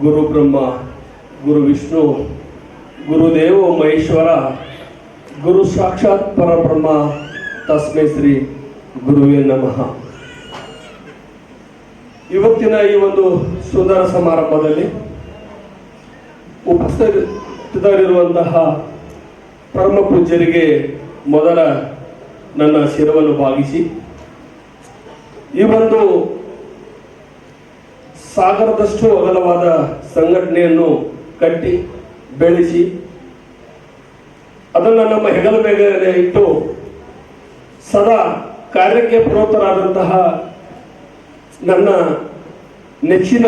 ಗುರು ಬ್ರಹ್ಮ, ಗುರು ವಿಷ್ಣು ಗುರುದೇವ ಮಹೇಶ್ವರ, ಗುರು ಸಾಕ್ಷಾತ್ ಪರಬ್ರಹ್ಮ, ತಸ್ಮೈ ಶ್ರೀ ಗುರುವೇ ನಮಃ. ಇವತ್ತಿನ ಈ ಒಂದು ಸುಂದರ ಸಮಾರಂಭದಲ್ಲಿ ಉಪಸ್ಥಿತರಿರುವಂತಹ ಪರಮ ಪೂಜ್ಯರಿಗೆ ಮೊದಲ ನನ್ನ ಶಿರವನ್ನು ಭಾಗಿಸಿ ಈ ಒಂದು ಸಾಗರದಷ್ಟು ಅಗಲವಾದ ಸಂಘಟನೆಯನ್ನು ಕಟ್ಟಿ, ಬೆಳೆಸಿ, ಅದನ್ನು ನಮ್ಮ ಹೆಗಲ ಮೇಲೆ ಇಟ್ಟು ಸದಾ ಕಾರ್ಯಕ್ಕೆ ಪ್ರವೃತ್ತರಾದಂತಹ ನನ್ನ ನೆಚ್ಚಿನ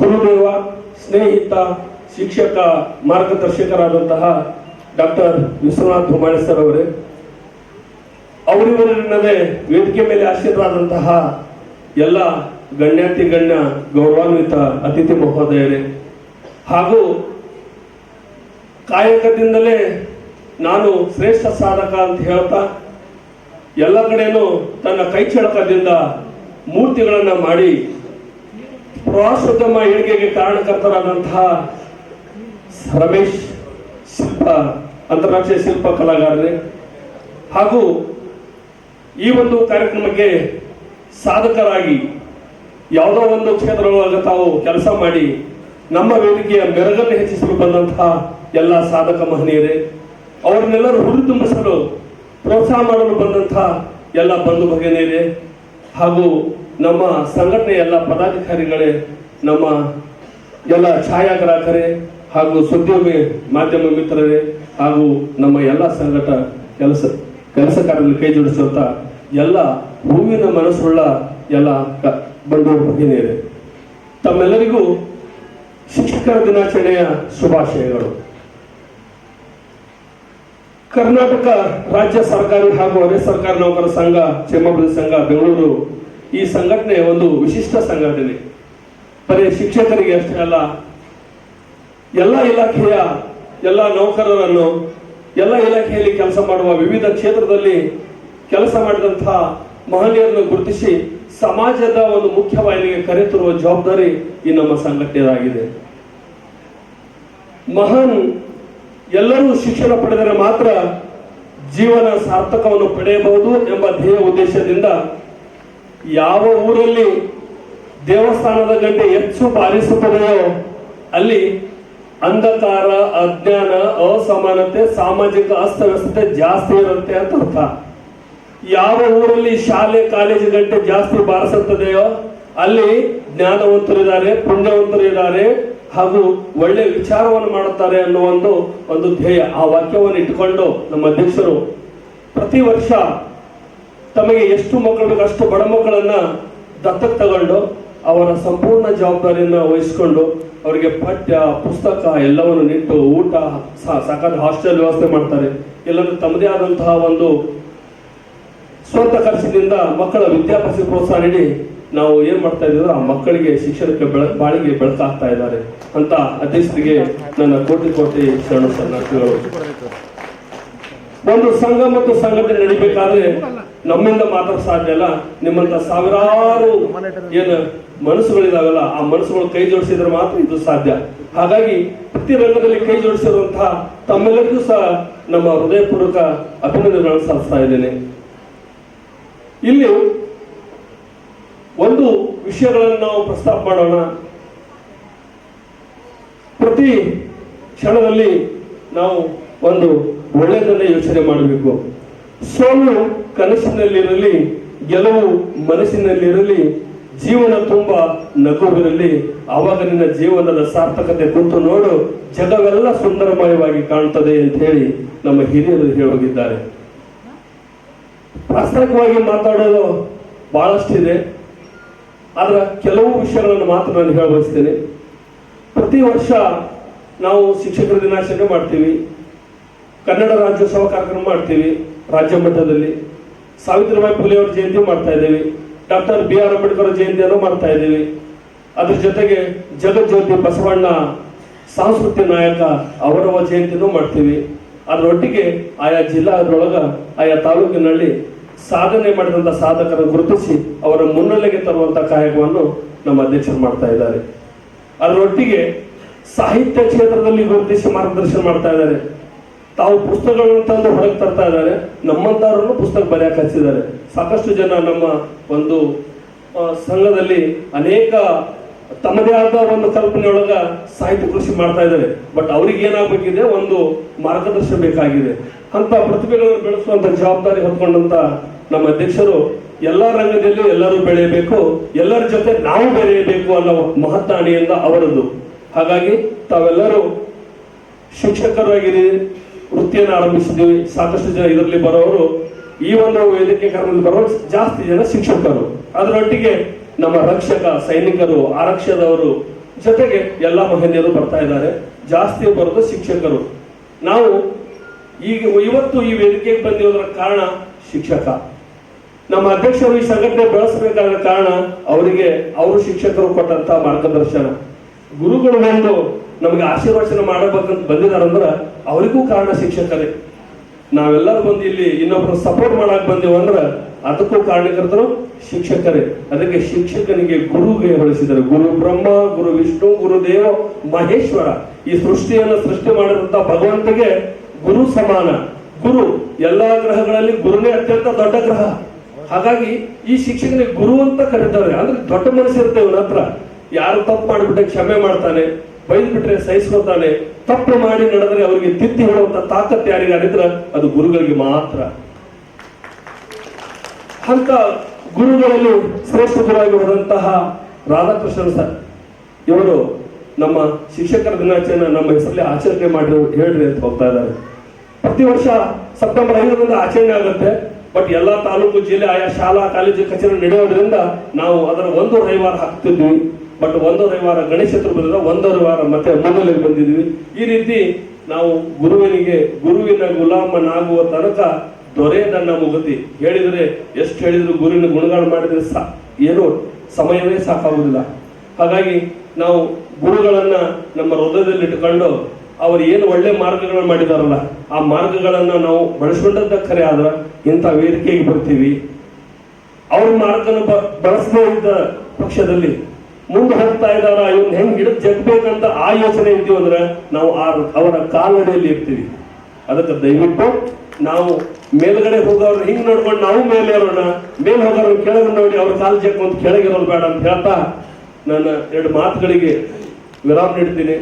ಗುರುದೇವ, ಸ್ನೇಹಿತ, ಶಿಕ್ಷಕ, ಮಾರ್ಗದರ್ಶಕರಾದಂತಹ ಡಾಕ್ಟರ್ ವಿಶ್ವನಾಥ್ ಹುಮಾಳೆ ಸರ್ ಅವರೇ, ಅವರಿವರನ್ನದೇ ವೇದಿಕೆ ಮೇಲೆ ಆಶೀರ್ವಾದಂತಹ ಎಲ್ಲ ಗಣ್ಯಾತಿ ಗಣ್ಯ ಗೌರವಾನ್ವಿತ ಅತಿಥಿ ಮಹೋದಯರೇ. ಹಾಗೂ ಕಾಯಕದಿಂದಲೇ ನಾನು ಶ್ರೇಷ್ಠ ಸಾಧಕ ಅಂತ ಹೇಳ್ತಾ, ಎಲ್ಲ ಕಡೆಯೂ ತನ್ನ ಕೈಚಳಕದಿಂದ ಮೂರ್ತಿಗಳನ್ನು ಮಾಡಿ ಪ್ರವಾಸೋದ್ಯಮ ಏಳಿಗೆಗೆ ಕಾರಣಕರ್ತರಾದಂತಹ ರಮೇಶ್ ಶಿಲ್ಪ, ಅಂತಾರಾಷ್ಟ್ರೀಯ ಶಿಲ್ಪ ಕಲಾಗಾರರೇ. ಹಾಗೂ ಈ ಒಂದು ಕಾರ್ಯಕ್ರಮಕ್ಕೆ ಸಾಧಕರಾಗಿ ಯಾವುದೋ ಒಂದು ಕ್ಷೇತ್ರದೊಳಗೆ ತಾವು ಕೆಲಸ ಮಾಡಿ ನಮ್ಮ ವೇದಿಕೆಯ ಮೆರಗನ್ನು ಹೆಚ್ಚಿಸಲು ಬಂದಂತಹ ಎಲ್ಲ ಸಾಧಕ ಮಹನೀಯರೇ, ಅವರನ್ನೆಲ್ಲರೂ ಹುರಿದುಂಬಿಸಲು ಪ್ರೋತ್ಸಾಹ ಮಾಡಲು ಬಂದಂತಹ ಎಲ್ಲ ಬಂಧು ಭಗಿನಿಯರೇ, ಹಾಗೂ ನಮ್ಮ ಸಂಘಟನೆ ಎಲ್ಲ ಪದಾಧಿಕಾರಿಗಳೇ, ನಮ್ಮ ಎಲ್ಲ ಛಾಯಾಗ್ರಾಹಕರೇ, ಹಾಗೂ ಸುದ್ದಿಯೋಗಿ ಮಾಧ್ಯಮ ಮಿತ್ರರೇ, ಹಾಗೂ ನಮ್ಮ ಎಲ್ಲ ಸಂಘಟ ಕೆಲಸ ಕೆಲಸಕಾರರಲ್ಲಿ ಕೈ ಜೋಡಿಸುವಂತ ಎಲ್ಲ ಹೂವಿನ ಮನಸ್ಸುಳ್ಳ ಎಲ್ಲ ಬಂಧು ಭಗಿನಿಯರೇ ತಮ್ಮೆಲ್ಲರಿಗೂ ಶಿಕ್ಷಕರ ದಿನಾಚರಣೆಯ ಶುಭಾಶಯಗಳು. ಕರ್ನಾಟಕ ರಾಜ್ಯ ಸರ್ಕಾರಿ ಹಾಗೂ ಅರೆ ಸರ್ಕಾರಿ ನೌಕರ ಸಂಘ, ಕ್ಷೇಮಾಭಿವೃದ್ಧಿ ಸಂಘ, ಬೆಂಗಳೂರು ಈ ಸಂಘಟನೆ ಒಂದು ವಿಶಿಷ್ಟ ಸಂಘಟನೆ. ಬರೀ ಶಿಕ್ಷಕರಿಗೆ ಅಷ್ಟೇ ಅಲ್ಲ, ಎಲ್ಲ ಇಲಾಖೆಯ ಎಲ್ಲ ನೌಕರರನ್ನು, ಎಲ್ಲ ಇಲಾಖೆಯಲ್ಲಿ ಕೆಲಸ ಮಾಡುವ ವಿವಿಧ ಕ್ಷೇತ್ರದಲ್ಲಿ ಕೆಲಸ ಮಾಡಿದಂತಹ ಮಹನೀಯರನ್ನು ಗುರುತಿಸಿ ಸಮಾಜದ ಒಂದು ಮುಖ್ಯವಾಹಿನಿಗೆ ಕರೆತರುವ ಜವಾಬ್ದಾರಿ ಈ ನಮ್ಮ ಸಂಘಟನೆಯದಾಗಿದೆ. ಮಹಾನ್ ಎಲ್ಲರೂ ಶಿಕ್ಷಣ ಪಡೆದರೆ ಮಾತ್ರ ಜೀವನ ಸಾರ್ಥಕವನ್ನು ಪಡೆಯಬಹುದು ಎಂಬ ಧ್ಯೇಯ ಉದ್ದೇಶದಿಂದ ಯಾವ ಊರಲ್ಲಿ ದೇವಸ್ಥಾನದ ಗಂಟೆ ಹೆಚ್ಚು ಬಾರಿಸುತ್ತದೆಯೋ ಅಲ್ಲಿ ಅಂಧಕಾರ, ಅಜ್ಞಾನ, ಅಸಮಾನತೆ, ಸಾಮಾಜಿಕ ಅಸ್ತವ್ಯಸ್ತತೆ ಜಾಸ್ತಿ ಇರುತ್ತೆ ಅಂತ ಅರ್ಥ. ಯಾವ ಊರಲ್ಲಿ ಶಾಲೆ ಕಾಲೇಜು ಗಂಟೆ ಜಾಸ್ತಿ ಬಾರಿಸುತ್ತದೆಯೋ ಅಲ್ಲಿ ಜ್ಞಾನವಂತರಿದ್ದಾರೆ ಪುಣ್ಯವಂತರು ಇದ್ದಾರೆ ಹಾಗೂ ಒಳ್ಳೆ ವಿಚಾರವನ್ನು ಮಾಡುತ್ತಾರೆ ಅನ್ನೋ ಒಂದು ಒಂದು ಧ್ಯೇಯ ಆ ವಾಕ್ಯವನ್ನು ಇಟ್ಟುಕೊಂಡು ನಮ್ಮ ಅಧ್ಯಕ್ಷರು ಪ್ರತಿ ವರ್ಷ ತಮಗೆ ಎಷ್ಟು ಮಕ್ಕಳು ಬೇಕು ಅಷ್ಟು ಬಡ ಮಕ್ಕಳನ್ನ ದತ್ತಕ್ಕೆ ತಗೊಂಡು ಅವರ ಸಂಪೂರ್ಣ ಜವಾಬ್ದಾರಿಯನ್ನು ವಹಿಸಿಕೊಂಡು ಅವರಿಗೆ ಪಠ್ಯ, ಪುಸ್ತಕ ಎಲ್ಲವನ್ನು ನಿಟ್ಟು ಊಟ ಸಾಕಾದ ಹಾಸ್ಟೆಲ್ ವ್ಯವಸ್ಥೆ ಮಾಡ್ತಾರೆ. ಎಲ್ಲರೂ ತಮ್ಮದೇ ಆದಂತಹ ಒಂದು ಸ್ವಂತ ಖರ್ಚಿನಿಂದ ಮಕ್ಕಳ ವಿದ್ಯಾಭ್ಯಾಸ ಪ್ರೋತ್ಸಾಹ ನೀಡಿ ನಾವು ಏನ್ ಮಾಡ್ತಾ ಇದ್ದೀವಿ ಆ ಮಕ್ಕಳಿಗೆ ಶಿಕ್ಷಣಕ್ಕೆ ಬೆಳ, ಬಾಳಿಗೆ ಬೆಳಕಾಗ್ತಾ ಇದ್ದಾರೆ ಅಂತ ಅಧ್ಯಕ್ಷರಿಗೆ ನನ್ನ ಕೋಟಿ ಕೋಟಿ ಶರಣ ಶರಣಾರ್ಥಿಗಳು ಒಂದು ಸಂಘ ಮತ್ತು ಸಂಘಟನೆ ನಡಿಬೇಕಾದ್ರೆ ನಮ್ಮಿಂದ ಮಾತ್ರ ಸಾಧ್ಯ ಅಲ್ಲ. ನಿಮ್ಮಂತ ಸಾವಿರಾರು ಏನು ಮನಸ್ಸುಗಳಿದಾವಲ್ಲ, ಆ ಮನಸ್ಸುಗಳು ಕೈ ಜೋಡಿಸಿದ್ರೆ ಮಾತ್ರ ಇದು ಸಾಧ್ಯ. ಹಾಗಾಗಿ ಪ್ರತಿ ರಂಗದಲ್ಲಿ ಕೈ ಜೋಡಿಸಿರುವಂತಹ ತಮ್ಮೆಲ್ಲರಿಗೂ ಸಹ ನಮ್ಮ ಹೃದಯಪೂರ್ವಕ ಅಭಿನಂದನೆಗಳನ್ನು ಸಲ್ಲಿಸ್ತಾ ಇದ್ದೇನೆ. ಇಲ್ಲಿ ಒಂದು ವಿಷಯಗಳನ್ನು ನಾವು ಪ್ರಸ್ತಾಪ ಮಾಡೋಣ. ಪ್ರತಿ ಕ್ಷಣದಲ್ಲಿ ನಾವು ಒಂದು ಒಳ್ಳೆಯದನ್ನೇ ಯೋಚನೆ ಮಾಡಬೇಕು. ಸೋಲು ಕನಸಿನಲ್ಲಿರಲಿ, ಗೆಲುವು ಮನಸ್ಸಿನಲ್ಲಿರಲಿ, ಜೀವನ ತುಂಬ ನಗುವಿರಲಿ, ಆವಾಗ ನಿನ್ನ ಜೀವನದ ಸಾರ್ಥಕತೆ ಕುಂತು ನೋಡು, ಜಗವೆಲ್ಲ ಸುಂದರಮಯವಾಗಿ ಕಾಣ್ತದೆ ಅಂತ ಹೇಳಿ ನಮ್ಮ ಹಿರಿಯರು ಹೇಳೋಗಿದ್ದಾರೆ. ಪ್ರಾಸ್ತಾವಿಕವಾಗಿ ಮಾತಾಡೋದು ಬಹಳಷ್ಟಿದೆ. ಆದರೆ ಕೆಲವು ವಿಷಯಗಳನ್ನು ಮಾತ್ರ ನಾನು ಹೇಳಬಯಸ್ತೇನೆ. ಪ್ರತಿ ವರ್ಷ ನಾವು ಶಿಕ್ಷಕರ ದಿನಾಚರಣೆ ಮಾಡ್ತೀವಿ. ಕನ್ನಡ ರಾಜ್ಯೋತ್ಸವ ಕಾರ್ಯಕ್ರಮ ಮಾಡ್ತೀವಿ ರಾಜ್ಯ ಮಟ್ಟದಲ್ಲಿ. ಸಾವಿತ್ರಿಬಾಯಿ ಫುಲೆ ಅವರ ಜಯಂತಿ ಮಾಡ್ತಾ ಇದ್ದೀವಿ. ಡಾಕ್ಟರ್ ಬಿ ಆರ್ ಅಂಬೇಡ್ಕರ್ ಜಯಂತಿಯನ್ನು ಮಾಡ್ತಾ ಇದ್ದೀವಿ. ಅದ್ರ ಜೊತೆಗೆ ಜಗಜ್ಯೋತಿ ಬಸವಣ್ಣ ಸಾಂಸ್ಕೃತಿಕ ನಾಯಕ ಅವರವ ಜಯಂತಿನೂ ಮಾಡ್ತೀವಿ. ಅದರೊಟ್ಟಿಗೆ ಆಯಾ ಜಿಲ್ಲಾದೊಳಗ ಆಯಾ ತಾಲೂಕಿನಲ್ಲಿ ಸಾಧನೆ ಮಾಡಿದಂತ ಸಾಧಕರನ್ನು ಗುರುತಿಸಿ ಅವರ ಮುನ್ನೆಲೆಗೆ ತರುವಂತ ಕಾಯಕವನ್ನು ನಮ್ಮ ಅಧ್ಯಕ್ಷರು ಮಾಡ್ತಾ ಇದ್ದಾರೆ. ಅದರೊಟ್ಟಿಗೆ ಸಾಹಿತ್ಯ ಕ್ಷೇತ್ರದಲ್ಲಿ ಗುರುತಿಸಿ ಮಾರ್ಗದರ್ಶನ ಮಾಡ್ತಾ ಇದ್ದಾರೆ. ತಾವು ಪುಸ್ತಕಗಳನ್ನು ತಂದು ಹೊರಗೆ ತರ್ತಾ ಇದ್ದಾರೆ. ನಮ್ಮಂತವರನ್ನು ಪುಸ್ತಕ ಬರೆಯಕ್ಕೆ ಹಚ್ಚಿದ್ದಾರೆ. ಸಾಕಷ್ಟು ಜನ ನಮ್ಮ ಒಂದು ಸಂಘದಲ್ಲಿ ಅನೇಕ ತಮ್ಮದೇ ಆದ ಒಂದು ಕಲ್ಪನೆಯೊಳಗ ಸಾಹಿತ್ಯ ಕೃಷಿ ಮಾಡ್ತಾ ಇದ್ದಾರೆ. ಬಟ್ ಅವ್ರಿಗೆ ಏನಾಗಬೇಕಿದೆ ಒಂದು ಮಾರ್ಗದರ್ಶನ ಬೇಕಾಗಿದೆ. ಅಂತ ಪ್ರತಿಭೆಗಳನ್ನು ಬೆಳೆಸುವಂತ ಜವಾಬ್ದಾರಿ ಹೊತ್ಕೊಂಡಂತ ನಮ್ಮ ಅಧ್ಯಕ್ಷರು ಎಲ್ಲ ರಂಗದಲ್ಲಿ ಎಲ್ಲರೂ ಬೆಳೆಯಬೇಕು, ಎಲ್ಲರ ಜೊತೆ ನಾವು ಬೆಳೆಯಬೇಕು ಅನ್ನೋ ಮಹತ್ತಾಣಿಯಿಂದ ಅವರದ್ದು ಹಾಗಾಗಿ ತಾವೆಲ್ಲರೂ ಶಿಕ್ಷಕರಾಗಿರಿ, ವೃತ್ತಿಯನ್ನು ಆರಂಭಿಸಿದ್ದೀವಿ, ಸಾಕಷ್ಟು ಜನ ಇದರಲ್ಲಿ ಬರೋರು. ಈ ಒಂದು ವೇದಿಕೆ ಕಾರಣದಲ್ಲಿ ಬರೋ ಜಾಸ್ತಿ ಜನ ಶಿಕ್ಷಕರು. ಅದರೊಟ್ಟಿಗೆ ನಮ್ಮ ರಕ್ಷಕ, ಸೈನಿಕರು, ಆರಕ್ಷದವರು ಜೊತೆಗೆ ಎಲ್ಲ ಮಹಿಳೆಯರು ಬರ್ತಾ ಇದ್ದಾರೆ. ಜಾಸ್ತಿ ಬರೋದು ಶಿಕ್ಷಕರು. ನಾವು ಈಗ ಇವತ್ತು ಈ ವೇದಿಕೆಗೆ ಬಂದಿರೋದ್ರ ಕಾರಣ ಶಿಕ್ಷಕ. ನಮ್ಮ ಅಧ್ಯಕ್ಷರು ಈ ಸಂಘಟನೆ ಬೆಳೆಸಬೇಕಾದ ಕಾರಣ ಅವರಿಗೆ, ಅವರು ಶಿಕ್ಷಕರು ಕೊಟ್ಟಂತ ಮಾರ್ಗದರ್ಶನ. ಗುರುಗಳು ಬಂದು ನಮಗೆ ಆಶೀರ್ವಚನ ಮಾಡಬೇಕಂತ ಬಂದಿದಾರಂದ್ರ ಅವರಿಗೂ ಕಾರಣ ಶಿಕ್ಷಕರೇ. ನಾವೆಲ್ಲರೂ ಬಂದು ಇಲ್ಲಿ ಇನ್ನೊಬ್ರು ಸಪೋರ್ಟ್ ಮಾಡಕ್ ಬಂದೇವು ಅಂದ್ರೆ ಅದಕ್ಕೂ ಕಾರಣಕರ್ತರು ಶಿಕ್ಷಕರೇ. ಅದಕ್ಕೆ ಶಿಕ್ಷಕನಿಗೆ ಗುರುಗೆ ಹೋಲಿಸಿದರು ಗುರು ಬ್ರಹ್ಮ, ಗುರು ವಿಷ್ಣು ಗುರುದೇವ ಮಹೇಶ್ವರ. ಈ ಸೃಷ್ಟಿಯನ್ನು ಸೃಷ್ಟಿ ಮಾಡಿದಂತ ಭಗವಂತಗೆ ಗುರು ಸಮಾನ. ಗುರು ಎಲ್ಲಾ ಗ್ರಹಗಳಲ್ಲಿ ಗುರುನೇ ಅತ್ಯಂತ ದೊಡ್ಡ ಗ್ರಹ. ಹಾಗಾಗಿ ಈ ಶಿಕ್ಷಕನಿಗೆ ಗುರು ಅಂತ ಕರೀತಾರೆ. ಅಂದ್ರೆ ದೊಡ್ಡ ಮನಸ್ಸು ಇರುತ್ತೆ ಇವನ ಹತ್ರ. ಯಾರು ತಪ್ಪು ಮಾಡಿಬಿಟ್ರೆ ಕ್ಷಮೆ ಮಾಡ್ತಾನೆ ಬೈದ್ ಬಿಟ್ರೆ ಸಹಿಸ್ಕೊತಾನೆ, ತಪ್ಪು ಮಾಡಿ ನಡೆದ್ರೆ ಅವರಿಗೆ ತಿದ್ದಿ ಹೇಳುವಂತ ತಾಕತ್ ಯಾರಿಗಾರಿದ್ರ ಅದು ಗುರುಗಳಿಗೆ ಮಾತ್ರ. ಅಂತ ಗುರುಗಳಲ್ಲಿ ಶ್ರೇಷ್ಠ ಗುರುವಾಗಿ ಹೋದಂತಹ ರಾಧಾಕೃಷ್ಣನ್ ಸರ್, ಇವರು ನಮ್ಮ ಶಿಕ್ಷಕರ ದಿನಾಚರಣೆ ನಮ್ಮ ಹೆಸರಲ್ಲಿ ಆಚರಣೆ ಮಾಡಿರೋ ಹೇಳ್ರಿ ಅಂತ ಹೋಗ್ತಾ ಇದ್ದಾರೆ. ಪ್ರತಿ ವರ್ಷ ಸೆಪ್ಟೆಂಬರ್ ಐದರಿಂದ ಆಚರಣೆ ಆಗುತ್ತೆ. ಬಟ್ ಎಲ್ಲಾ ತಾಲೂಕು ಜಿಲ್ಲೆ, ಆಯಾ ಶಾಲಾ, ಕಾಲೇಜು, ಕಚೇರಿ ನಡೆಯೋದ್ರಿಂದ ನಾವು ಅದರ ಒಂದು ರವಿವಾರ ಹಾಕ್ತಿದ್ವಿ. ಬಟ್ ಒಂದು ರವಿವಾರ ಗಣೇಶ ಚತುರ್ಭುಜದ ಒಂದು ರವಿವಾರ ಮತ್ತೆ ಮುನ್ನೆಲೆಗೆ ಬಂದಿದ್ವಿ. ಈ ರೀತಿ ನಾವು ಗುರುವಿನಿಗೆ, ಗುರುವಿನ ಗುಲಾಮನಾಗುವ ತನಕ ದೊರೆ ನನ್ನ ಮುಗತಿ. ಹೇಳಿದರೆ ಎಷ್ಟು ಹೇಳಿದ್ರು ಗುರುವಿನ ಗುಣಗಾನ ಮಾಡಿದ್ರೆ ಸಾ, ಏನು ಸಮಯವೇ ಸಾಕಾಗುವುದಿಲ್ಲ. ಹಾಗಾಗಿ ನಾವು ಗುರುಗಳನ್ನ ನಮ್ಮ ಹೃದಯದಲ್ಲಿ ಇಟ್ಟುಕೊಂಡು ಅವರು ಏನು ಒಳ್ಳೆ ಮಾರ್ಗಗಳನ್ನು ಮಾಡಿದಾರಲ್ಲ, ಆ ಮಾರ್ಗಗಳನ್ನ ನಾವು ಬಳಸ್ಕೊಂಡಂತ ಖರೆ ಆದ್ರ ಇಂಥ ವೇದಿಕೆಗೆ ಬರ್ತೀವಿ. ಅವ್ರ ಮಾರ್ಗನ ಬಳಸದೇ ಇದ್ದ ಪಕ್ಷದಲ್ಲಿ ಮುಂದೆ ಹೋಗ್ತಾ ಇದ್ದಾರ, ಇವ್ನ ಹೆಂಗ್ ಗಿಡ ಜಗ್ಬೇಕಂತ ಆ ಯೋಚನೆ ಇದ್ದೀವಿ ಅಂದ್ರೆ ನಾವು ಆ ಅವರ ಕಾಲ್ನಡೆಯಲ್ಲಿ ಇರ್ತೀವಿ. ಅದಕ್ಕೆ ದಯವಿಟ್ಟು ನಾವು ಮೇಲ್ಗಡೆ ಹೋಗೋರು ಹಿಂಗ್ ನೋಡ್ಕೊಂಡು ನಾವು ಮೇಲೆ ಇರೋಣ, ಮೇಲೆ ಹೋಗೋರು ಕೆಳಗೆ ನೋಡಿ ಅವ್ರ ಕಾಲ್ ಜಗ್ಕೊಂಡು ಕೆಳಗಿರೋದು ಬೇಡ ಅಂತ ಹೇಳ್ತಾ ನನ್ನ ಎರಡು ಮಾತುಗಳಿಗೆ ವಿರಾಮ ನೀಡ್ತೀನಿ.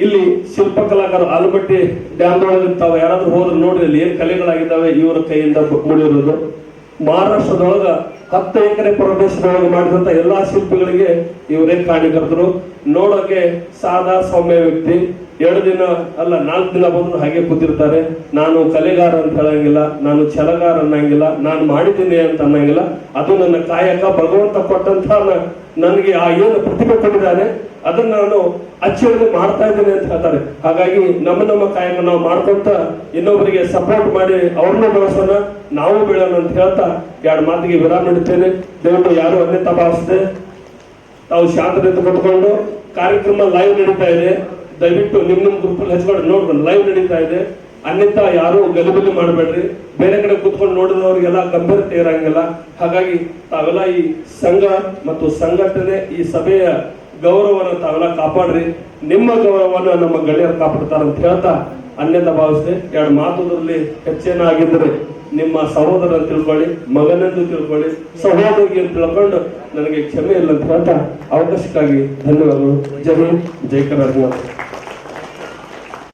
ಇಲ್ಲಿ ಶಿಲ್ಪಕಲಾಕಾರ ಆಲೂಬಟ್ಟಿ ಡ್ಯಾಮ್ದೊಳಗೆ ತಾವು ಯಾರಾದ್ರೂ ಹೋದ್ರೆ ನೋಡ್ರಿ ಇಲ್ಲಿ ಏನು ಕಲೆಗಳಾಗಿದ್ದಾವೆ, ಇವರ ಕೈಯಿಂದ ಮೂಡಿರೋದು ಮಹಾರಾಷ್ಟ್ರದೊಳಗ ಹತ್ತು ಎಕರೆ ಪ್ರದೇಶದೊಳಗೆ ಮಾಡಿದಂತ ಎಲ್ಲಾ ಶಿಲ್ಪಿಗಳಿಗೆ ಇವರೇ ಕಾಣಿಕರ್ತರು. ನೋಡೋಕೆ ಸಾದಾ ಸೌಮ್ಯ ವ್ಯಕ್ತಿ. ಎರಡು ದಿನ ಅಲ್ಲ, ನಾಲ್ಕು ದಿನ ಬಂದ್ರು ಹಾಗೆ ಕೂತಿರ್ತಾರೆ. ನಾನು ಕಲೆಗಾರ ಅಂತ ಹೇಳಂಗಿಲ್ಲ, ನಾನು ಛಲಗಾರ ಅನ್ನಂಗಿಲ್ಲ, ನಾನು ಮಾಡಿದ್ದೀನಿ ಅಂತ ಅನ್ನಂಗಿಲ್ಲ. ಅದು ನನ್ನ ಕಾಯಕ ಭಗವಂತ ಕೊಟ್ಟಂತ ನನಗೆ ಆ ಏನು ಪ್ರತಿಭೆ ಕೊಟ್ಟಿದ್ದಾನೆ, ಅದನ್ನ ನಾನು ಅಚ್ಚಳಿದು ಮಾಡ್ತಾ ಇದ್ದೇನೆ ಅಂತ ಹೇಳ್ತಾರೆ. ಹಾಗಾಗಿ ನಮ್ಮ ನಮ್ಮ ಕಾಯಕ ನಾವು ಮಾಡ್ಕೊಂತ ಇನ್ನೊಬ್ಬರಿಗೆ ಸಪೋರ್ಟ್ ಮಾಡಿ ಅವ್ರನ್ನ ಬೆಳೆಸೋಣ, ನಾವು ಬೆಳೋಣ ಅಂತ ಹೇಳ್ತಾ ಎರಡು ಮಾತಿಗೆ ವಿರಾಮ ನೀಡುತ್ತೇನೆ. ದಯವಿಟ್ಟು ಯಾರು ಅನ್ಯತಾ ಭಾವಿಸದೆ, ತಾವು ಶಾಂತದಿಂದ ಕೊಟ್ಕೊಂಡು ಕಾರ್ಯಕ್ರಮ ಲೈವ್ ನಡೀತಾ ಇದೆ. ದಯವಿಟ್ಟು ನಿಮ್ ನಿಮ್ ಗ್ರೂಪ್ ಅಲ್ಲಿ ಹಚ್ಕೊಂಡು ನೋಡ್ಕೊಂಡು ಲೈವ್ ನಡೀತಾ ಇದೆ. ಅನ್ಯತಾ ಯಾರು ಗಲಿಬಿಲಿ ಮಾಡಬೇಡ್ರಿ. ಬೇರೆ ಕಡೆ ಕೂತ್ಕೊಂಡು ನೋಡಿದವರಿಗೆಲ್ಲ ಗಂಭೀರತೆ ಇರಂಗಿಲ್ಲ. ಹಾಗಾಗಿ ತಾವೆಲ್ಲ ಈ ಸಂಘ ಮತ್ತು ಸಂಘಟನೆ ಈ ಸಭೆಯ ಗೌರವನ ತಾವೆಲ್ಲ ಕಾಪಾಡ್ರಿ. ನಿಮ್ಮ ಗೌರವವನ್ನು ನಮ್ಮ ಗೆಳೆಯರು ಕಾಪಾಡ್ತಾರ ಅಂತ ಹೇಳ್ತಾ ಅನ್ಯತ ಭಾವಿಸಿದೆ ಎರಡು ಮಾತುದರಲ್ಲಿ ಹೆಚ್ಚೇನಾಗಿದ್ದರೆ ನಿಮ್ಮ ಸಹೋದರ ತಿಳ್ಕೊಳ್ಳಿ ಮಗನೆಂದು ತಿಳ್ಕೊಳ್ಳಿ ಸಹೋದರಿ ಅಂತ ತಿಳ್ಕೊಂಡು ನನಗೆ ಕ್ಷಮೆ ಇಲ್ಲ ಅಂತ ಹೇಳ್ತಾ ಅವಕಾಶಕ್ಕಾಗಿ ಧನ್ಯವಾದಗಳು. ಜೈ ಹಿಂದ್, ಜೈ